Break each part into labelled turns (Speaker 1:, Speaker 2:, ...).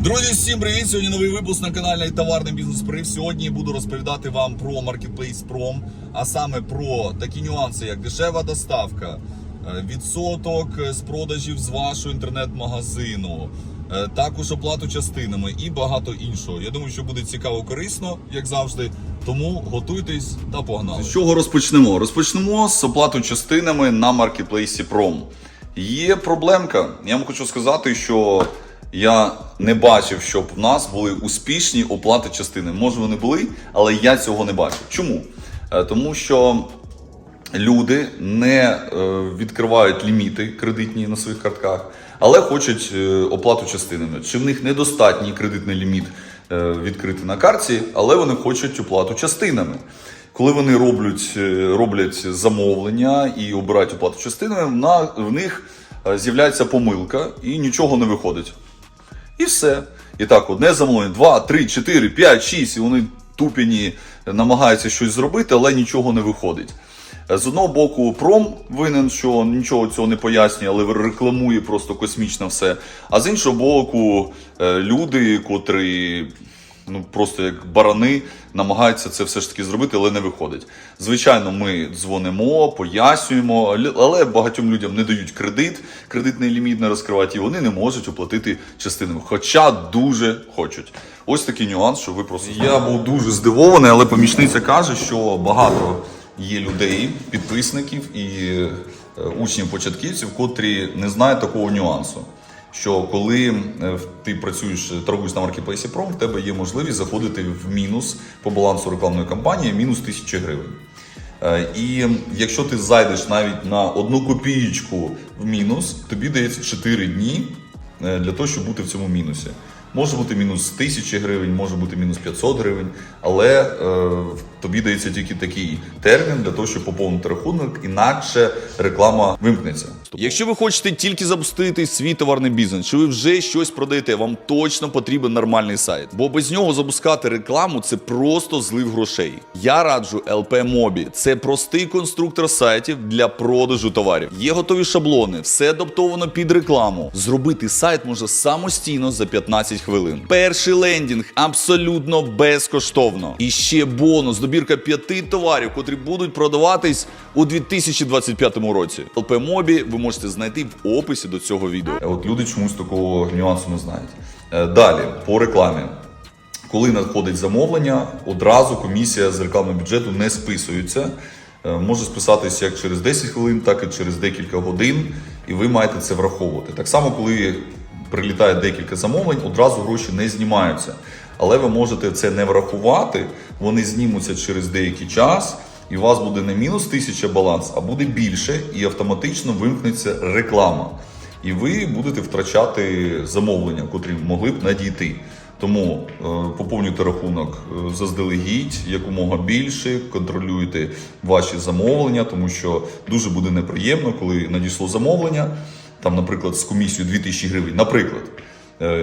Speaker 1: Друзі, всім привіт! Сьогодні новий випуск на каналі Товарний бізнес Прив. Сьогодні буду розповідати вам про Marketplace Prom, а саме про такі нюанси, як дешева доставка, е, відсоток з продажів з вашого інтернет-магазину, е, також оплату частинами і багато іншого. Я думаю, що буде цікаво, корисно, як завжди. Тому готуйтесь та погнали. З чого розпочнемо? Розпочнемо з оплату частинами на Marketplace Prom. Є проблемка. Я вам хочу сказати, що я не бачив, щоб в нас були успішні оплати частини. Може, вони були, але я цього не бачив. Чому? Е, Тому що люди не е, відкривають ліміти кредитні на своїх картках, але хочуть е, оплату частинами. Чи в них недостатній кредитний ліміт відкрити на карті, але вони хочуть оплату частинами. Коли вони роблять, роблять замовлення і обирають оплату частинами, на, в них з'являється помилка і нічого не виходить. І все. І так, одне замовлення, два, три, чотири, п'ять, шість, і вони тупіні намагаються щось зробити, але нічого не виходить. З одного боку, пром винен, що нічого цього не пояснює, але рекламує просто космічно все. А з іншого боку, е, люди, котрі ну просто як барани намагаються це все ж таки зробити, але не виходить. Звичайно, ми дзвонимо, пояснюємо, але багатьом людям не дають кредит, кредитний ліміт не розкривають, і вони не можуть оплатити частинами, хоча дуже хочуть. Ось такий нюанс, що ви просто я був дуже здивований, але помічниця каже, що багато є людей, підписників і е, учнів початківців, котрі не знають такого нюансу що коли е, ти працюєш, торгуєш на маркетплейсі Пром, в тебе є можливість заходити в мінус по балансу рекламної кампанії мінус 1000 гривень. Е, І якщо ти зайдеш навіть на одну копієчку в мінус, тобі дається 4 дні е, для того, щоб бути в цьому мінусі. Може бути мінус 1000 гривень, може бути мінус 500 гривень, але е, тобі дається тільки такий термін для того, щоб поповнити рахунок, інакше реклама вимкнеться. Якщо ви хочете тільки запустити свій товарний бізнес, чи ви вже щось продаєте, вам точно потрібен нормальний сайт, бо без нього запускати рекламу це просто злив грошей. Я раджу LP Mobi. Це простий конструктор сайтів для продажу товарів. Є готові шаблони, все адаптовано під рекламу. Зробити сайт можна самостійно за 15 хвилин. Перший лендінг абсолютно безкоштовно. І ще бонус добірка п'яти товарів, котрі будуть продаватись у 2025 році. LP Mobi ви можете знайти в описі до цього відео. От люди чомусь такого нюансу не знають. Е, Далі по рекламі. Коли надходить замовлення, одразу комісія з рекламного бюджету не списується. Е, Може списатися як через 10 хвилин, так і через декілька годин, і ви маєте це враховувати. Так само, коли прилітає декілька замовлень, одразу гроші не знімаються. Але ви можете це не врахувати, вони знімуться через деякий час, і у вас буде не мінус 1000 баланс, а буде більше, і автоматично вимкнеться реклама. І ви будете втрачати замовлення, котрі могли б надійти. Тому е, поповнюйте рахунок е, заздалегідь якомога більше, контролюйте ваші замовлення, тому що дуже буде неприємно, коли надійшло замовлення, там, наприклад, з комісією 2000 гривень. Наприклад,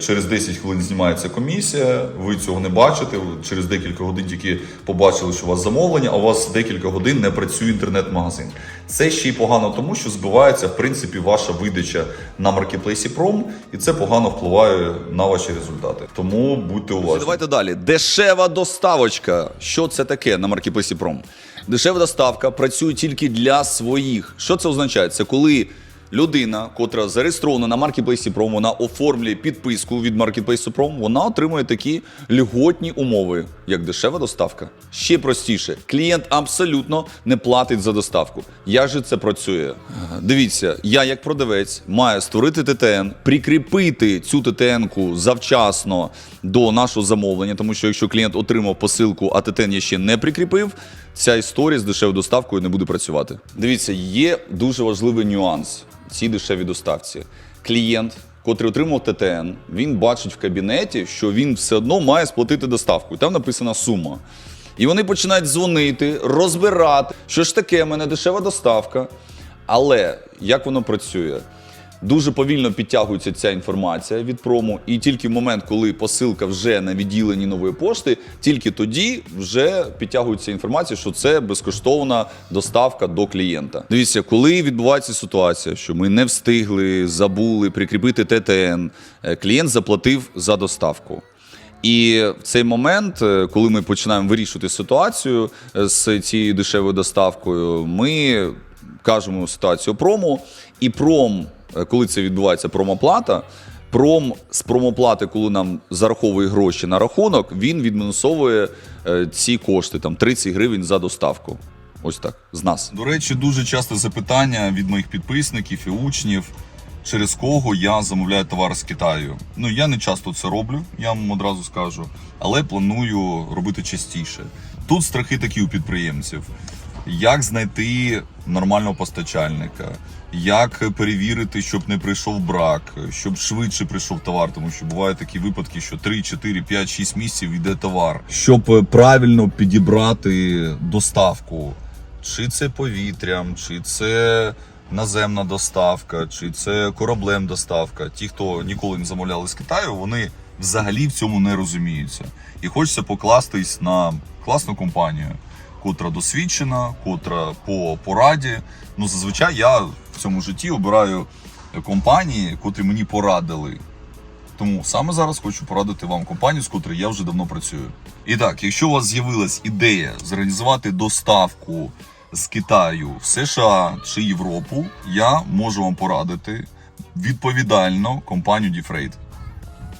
Speaker 1: через 10 хвилин знімається комісія, ви цього не бачите. Через декілька годин тільки побачили, що у вас замовлення, а у вас декілька годин не працює інтернет-магазин. Це ще й погано, тому що збивається в принципі ваша видача на маркетплейсі Пром, і це погано впливає на ваші результати. Тому будьте уважні. Давайте далі. Дешева доставочка. Що це таке на маркетплейсі Пром? Дешева доставка працює тільки для своїх. Що це означає? Це коли людина, котра зареєстрована на маркетплейсі Пром, вона оформлює підписку від маркетплейсу Пром, вона отримує такі льготні умови, як дешева доставка. Ще простіше, клієнт абсолютно не платить за доставку. Як же це працює? Дивіться, я як продавець маю створити ТТН, прикріпити цю ТТН-ку завчасно до нашого замовлення, тому що якщо клієнт отримав посилку, а ТТН я ще не прикріпив, ця історія з дешевою доставкою не буде працювати. Дивіться, є дуже важливий нюанс цій дешевій доставці. Клієнт, котрий отримав ТТН, він бачить в кабінеті, що він все одно має сплатити доставку. Там написана сума. І вони починають дзвонити, розбирати, що ж таке, в мене дешева доставка. Але як воно працює? Дуже повільно підтягується ця інформація від прому, і тільки в момент, коли посилка вже на відділенні нової пошти, тільки тоді вже підтягується інформація, що це безкоштовна доставка до клієнта. Дивіться, коли відбувається ситуація, що ми не встигли, забули прикріпити ТТН, е, клієнт заплатив за доставку. І в цей момент, е, коли ми починаємо вирішувати ситуацію е, з цією дешевою доставкою, ми кажемо ситуацію прому, і пром, коли це відбувається промоплата. Пром з промоплати, коли нам зараховує гроші на рахунок, він відмінусовує е, ці кошти, там 30 гривень за доставку. Ось так, з нас. До речі, дуже часто запитання від моїх підписників і учнів, через кого я замовляю товар з Китаю. Ну я не часто це роблю, я вам одразу скажу, але планую робити частіше. Тут страхи такі у підприємців. Як знайти нормального постачальника? Як перевірити, щоб не прийшов брак, щоб швидше прийшов товар, тому що бувають такі випадки, що 3, 4, 5, 6 місяців йде товар. Щоб е, правильно підібрати доставку, чи це повітрям, чи це наземна доставка, чи це кораблем доставка. Ті, хто ніколи не замовляли з Китаю, вони взагалі в цьому не розуміються. І хочеться покластись на класну компанію, котра досвідчена, котра по пораді. Ну, зазвичай я в цьому житті обираю компанії, котрі мені порадили. Тому саме зараз хочу порадити вам компанію, з котрою я вже давно працюю. І так, якщо у вас з'явилась ідея зорганізувати доставку з Китаю в США чи Європу, я можу вам порадити відповідально компанію DeFreight.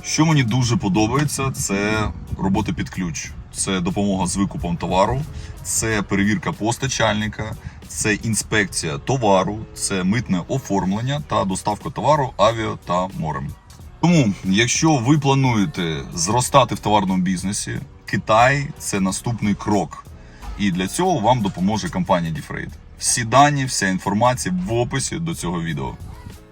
Speaker 1: Що мені дуже подобається, це робота під ключ, це допомога з викупом товару, це перевірка постачальника, це інспекція товару, це митне оформлення та доставка товару авіа та морем. Тому, якщо ви плануєте зростати в товарному бізнесі, Китай це наступний крок. І для цього вам допоможе компанія DeFreight. Всі дані, вся інформація в описі до цього відео.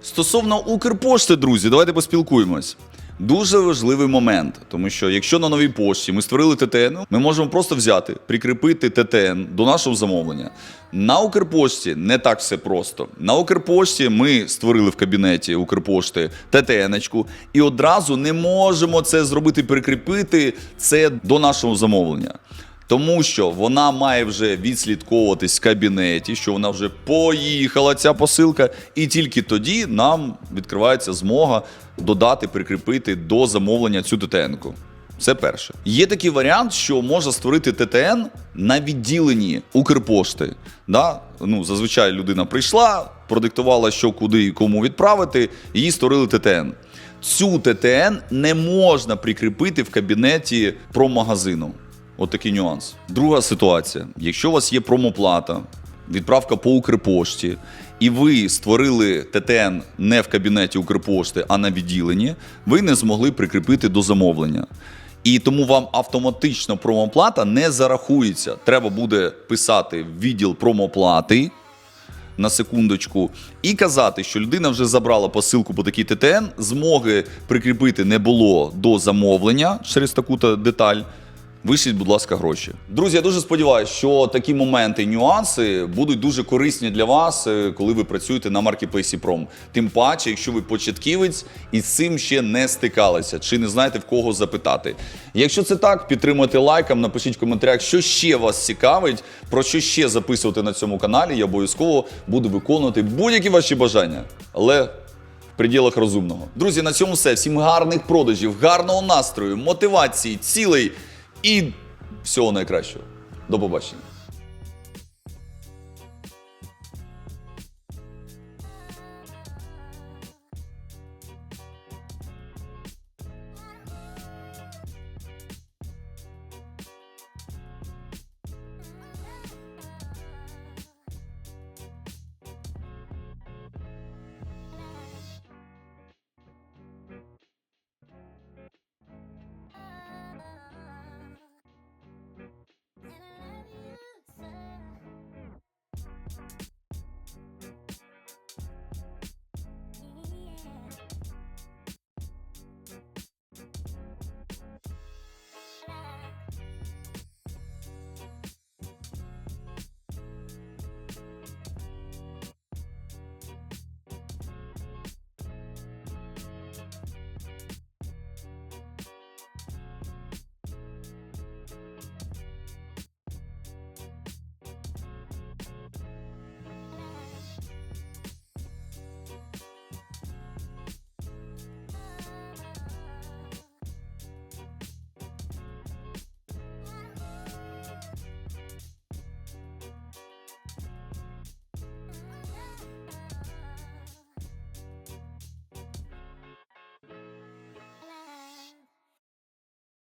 Speaker 1: Стосовно Укрпошти, друзі, давайте поспілкуємось. Дуже важливий момент, тому що якщо на новій пошті ми створили ТТН, ми можемо просто взяти, прикріпити ТТН до нашого замовлення. На Укрпошті не так все просто. На Укрпошті ми створили в кабінеті Укрпошти ТТН-очку і одразу не можемо це зробити, прикріпити це до нашого замовлення. Тому що вона має вже відслідковуватись в кабінеті, що вона вже поїхала ця посилка, і тільки тоді нам відкривається змога додати, прикріпити до замовлення цю ТТН-ку. Це перше. Є такий варіант, що можна створити ТТН на відділенні Укрпошти. Да? Ну, зазвичай людина прийшла, продиктувала, що куди і кому відправити, їй створили ТТН. Цю ТТН не можна прикріпити в кабінеті промагазину. От такий нюанс. Друга ситуація: якщо у вас є промоплата, відправка по Укрпошті, і ви створили ТТН не в кабінеті Укрпошти, а на відділенні, ви не змогли прикріпити до замовлення. І тому вам автоматично промоплата не зарахується. Треба буде писати в відділ промоплати на секундочку і казати, що людина вже забрала посилку по такій ТТН, змоги прикріпити не було до замовлення через таку-то деталь. Вишліть, будь ласка, гроші. Друзі, я дуже сподіваюся, що такі моменти нюанси будуть дуже корисні для вас, е, коли ви працюєте на маркетплейсі Пром. Тим паче, якщо ви початківець і з цим ще не стикалися, чи не знаєте в кого запитати. Якщо це так, підтримуйте лайком, напишіть в коментарях, що ще вас цікавить, про що ще записувати на цьому каналі. Я обов'язково буду виконувати будь-які ваші бажання. Але в пределах розумного. Друзі, на цьому все. Всім гарних продажів, гарного настрою, мотивації, цілей і всього найкращого. До побачення.